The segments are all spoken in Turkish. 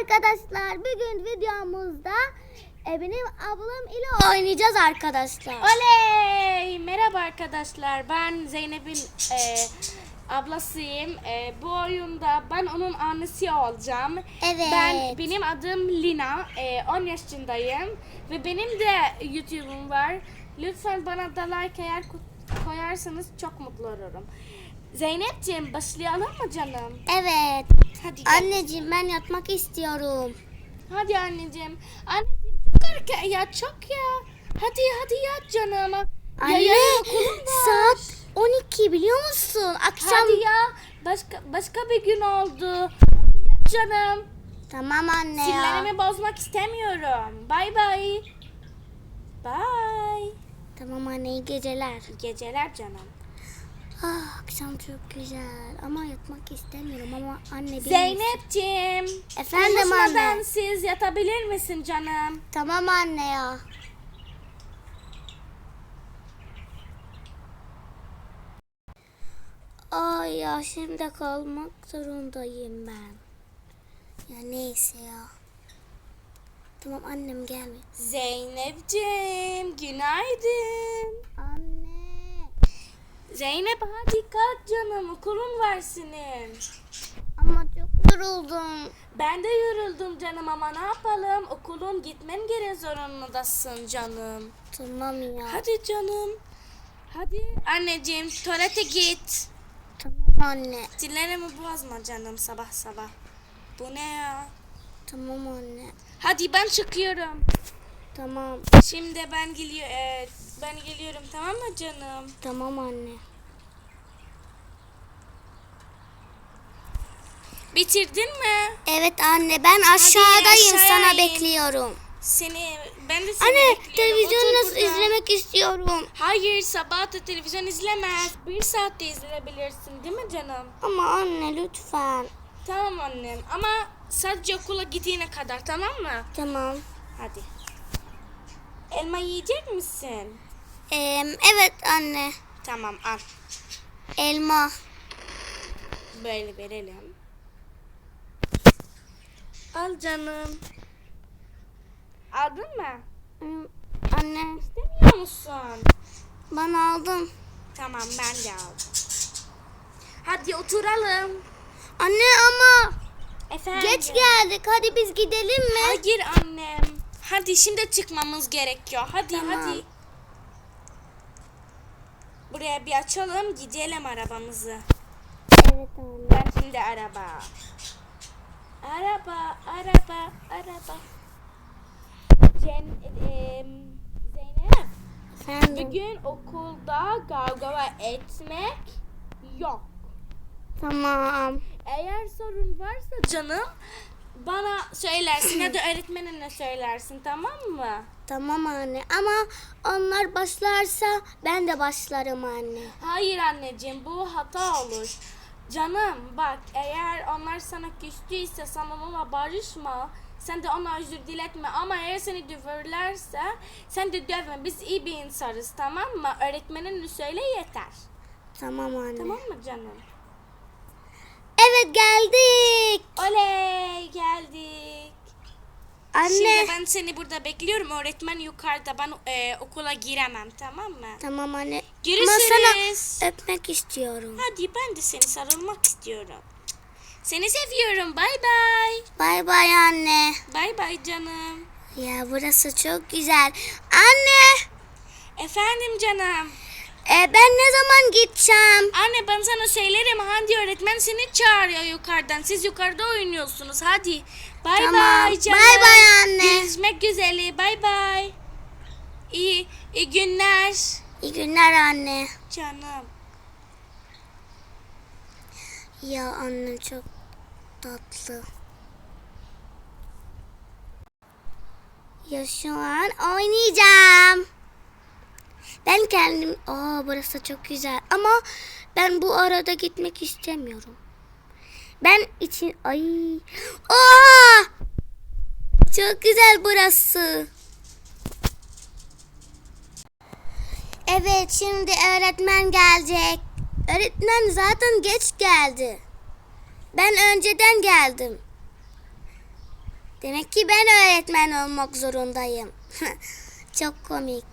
arkadaşlar. Bugün videomuzda e, benim ablam ile oynayacağız arkadaşlar. Oley! Merhaba arkadaşlar. Ben Zeynep'in e, ablasıyım. E, bu oyunda ben onun annesi olacağım. Evet. Ben benim adım Lina. E, 10 yaşındayım ve benim de YouTube'um var. Lütfen bana da like eğer ko- koyarsanız çok mutlu olurum. Zeynepciğim başlayalım mı canım? Evet. Hadi gel. Anneciğim ben yatmak istiyorum. Hadi anneciğim. Anneciğim çok erken ya çok ya. Hadi hadi yat canım. Ya Anne okulum var. saat 12 biliyor musun? Akşam. Hadi ya. Başka başka bir gün oldu. Hadi yat canım. Tamam anne ya. Sinirlerimi bozmak istemiyorum. Bay bay. Bay. Tamam anne iyi geceler. Geceler canım. Ah, akşam çok güzel ama yatmak istemiyorum ama anne benim- Zeynepciğim. Efendim konuşmadan anne. siz yatabilir misin canım? Tamam anne ya. Ay ya şimdi kalmak zorundayım ben. Ya neyse ya. Tamam annem gelme. Zeynepciğim günaydın. Zeynep hadi kalk canım okulun var senin. Ama çok yoruldum. Ben de yoruldum canım ama ne yapalım okulun gitmen gerek zorundasın canım. Tamam ya. Hadi canım. Hadi. Anneciğim tuvalete git. Tamam anne. Dillerimi bozma canım sabah sabah. Bu ne ya? Tamam anne. Hadi ben çıkıyorum. Tamam. Şimdi ben geliyor e, ben geliyorum tamam mı canım? Tamam anne. Bitirdin mi? Evet anne ben aşağıdayım aşağıya sana in. bekliyorum. Seni ben de seni Anne bekliyorum. televizyon Otur nasıl burada. izlemek istiyorum. Hayır sabah da televizyon izlemez. Bir saatte izleyebilirsin değil mi canım? Ama anne lütfen. Tamam annem ama sadece okula gidene kadar tamam mı? Tamam. Hadi. Elma yiyecek misin? Ee, evet anne. Tamam al. Elma. Böyle verelim. Al canım. Aldın mı? Anne İstemiyor musun? ben aldım. Tamam ben de aldım. Hadi oturalım. Anne ama Efendim. geç geldik. Hadi biz gidelim mi? Hayır annem. Hadi şimdi çıkmamız gerekiyor. Hadi Tamam. hadi. Buraya bir açalım gidelim arabamızı. Evet anne. Ben şimdi araba. Araba, araba, araba. Cen, em, Zeynep, Efendim. bugün okulda kavga etmek yok. Tamam. Eğer sorun varsa canım bana söylersin ya da öğretmenine söylersin tamam mı? Tamam anne ama onlar başlarsa ben de başlarım anne. Hayır anneciğim bu hata olur. Canım bak eğer onlar sana küstüyse sen onunla barışma. Sen de ona özür diletme ama eğer seni döverlerse sen de dövme. Biz iyi bir insanız tamam mı? Öğretmenine söyle yeter. Tamam anne. Tamam mı canım? Evet geldik. Oley. Anne. Şimdi ben seni burada bekliyorum. Öğretmen yukarıda. Ben e, okula giremem tamam mı? Tamam anne. Ama Görüşürüz. sana öpmek istiyorum. Hadi ben de seni sarılmak istiyorum. Seni seviyorum. Bay bay. Bay bay anne. Bay bay canım. Ya burası çok güzel. Anne. Efendim canım. E, ben ne zaman gideceğim? Anne ben sana söylerim. Handi öğretmen seni çağırıyor yukarıdan. Siz yukarıda oynuyorsunuz. Hadi. Bay Tamam. bay canım. Bay bay anne. Görüşmek üzere. Bay bay. İyi, iyi günler. İyi günler anne. Canım. Ya anne çok tatlı. Ya şu an oynayacağım. Ben kendim... Aa burası çok güzel ama ben bu arada gitmek istemiyorum. Ben için... Ay... Aa! Çok güzel burası. Evet şimdi öğretmen gelecek. Öğretmen zaten geç geldi. Ben önceden geldim. Demek ki ben öğretmen olmak zorundayım. Çok komik.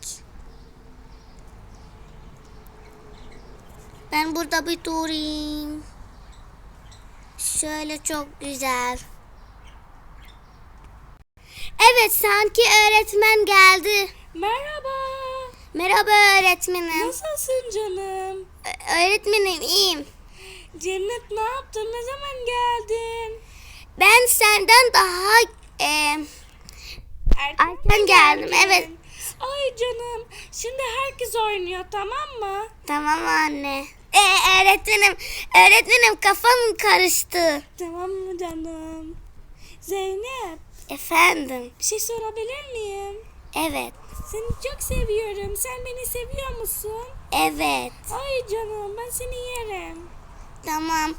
Ben burada bir durayım. Şöyle çok güzel. Evet sanki öğretmen geldi. Merhaba. Merhaba öğretmenim. Nasılsın canım? Ö- öğretmenim iyiyim. Cennet ne yaptın? Ne zaman geldin? Ben senden daha e, Erken geldim, evet. Ay canım. Şimdi herkes oynuyor tamam mı? tamam anne. E, öğretmenim, öğretmenim kafam karıştı. Tamam mı canım? Zeynep Efendim, bir şey sorabilir miyim? evet, Seni çok seviyorum. Sen beni seviyor musun? evet, Ay canım ben seni yerim. tamam.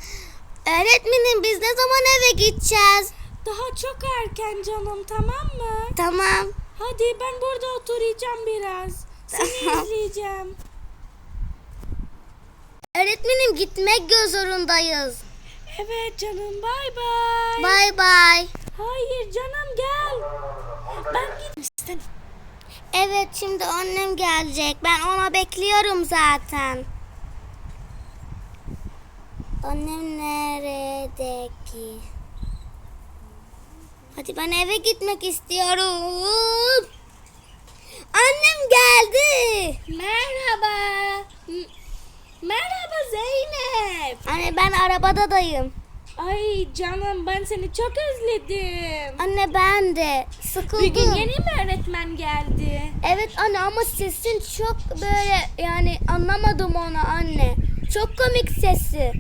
Öğretmenim biz ne zaman eve gideceğiz? Daha çok erken canım tamam mı? Tamam, Hadi ben burada oturacağım biraz. Seni izleyeceğim. Öğretmenim gitmek zorundayız. Evet canım bay bay. Bay bay. Hayır canım gel. Ben gitmiştim. Evet şimdi annem gelecek. Ben ona bekliyorum zaten. Annem nerede ki? Hadi ben eve gitmek istiyorum. Annem geldi. Merhaba. M- Merhaba Zeynep. Anne ben arabadadayım. Ay canım ben seni çok özledim. Anne ben de sıkıldım. Bir gün yeni mi öğretmen geldi? Evet anne ama sesin çok böyle yani anlamadım onu anne. Çok komik sesi.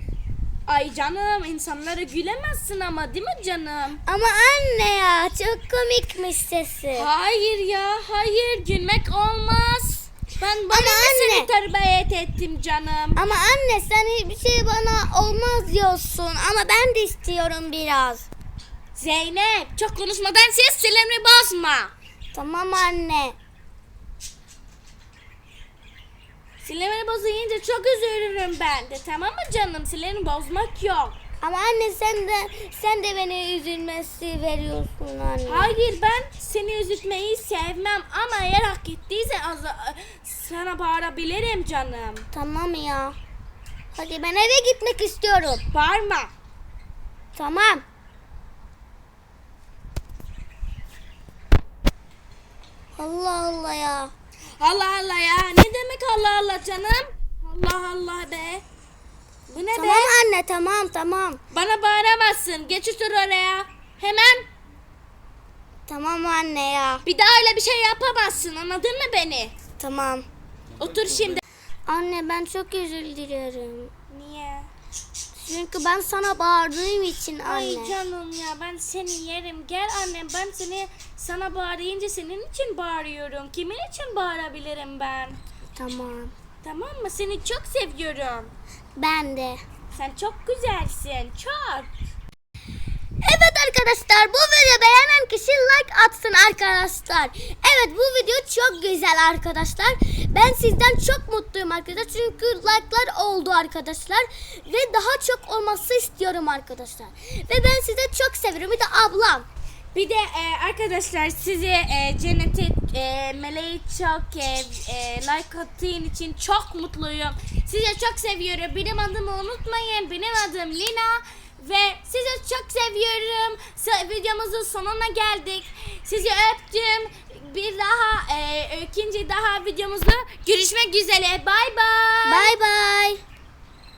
Ay canım insanlara gülemezsin ama değil mi canım? Ama anne ya çok komikmiş sesi. Hayır ya hayır gülmek olmaz. Ben bana Ama mı seni anne. terbiyet ettim canım? Ama anne sen hiçbir şey bana olmaz diyorsun ama ben de istiyorum biraz. Zeynep çok konuşmadan ses silemi bozma. Tamam anne. Silemi bozuyunca çok üzülürüm ben de tamam mı canım? Silemi bozmak yok. Ama anne sen de sen de beni üzülmesi veriyorsun anne. Hayır ben seni üzütmeyi sevmem ama eğer hak ettiyse az sana bağırabilirim canım. Tamam ya. Hadi ben eve gitmek istiyorum. Bağırma. Tamam. Allah Allah ya. Allah Allah ya ne demek Allah Allah canım? Allah Allah be. Bu ne Tamam be? anne tamam tamam. Bana bağıramazsın. Geç otur oraya. Hemen. Tamam anne ya. Bir daha öyle bir şey yapamazsın. Anladın mı beni? Tamam. Otur şimdi. Anne ben çok özür. Niye? Çünkü ben sana bağırdığım için Ay anne. canım ya ben seni yerim. Gel annem ben seni sana bağırınca senin için bağırıyorum. Kimin için bağırabilirim ben? Tamam. Tamam mı? Seni çok seviyorum. Ben de. Sen çok güzelsin. Çok. Evet arkadaşlar bu videoyu beğenen kişi like atsın arkadaşlar. Evet bu video çok güzel arkadaşlar. Ben sizden çok mutluyum arkadaşlar. Çünkü like'lar oldu arkadaşlar. Ve daha çok olması istiyorum arkadaşlar. Ve ben sizi çok seviyorum. Bir de ablam. Bir de e, arkadaşlar sizi e, cennete e, meleği çok e, e, like attığın için çok mutluyum. Sizi çok seviyorum. Benim adımı unutmayın. Benim adım Lina. Ve sizi çok seviyorum. Videomuzun sonuna geldik. Sizi öptüm. Bir daha e, ikinci daha videomuzda görüşmek üzere. Bay bay. Bye bye.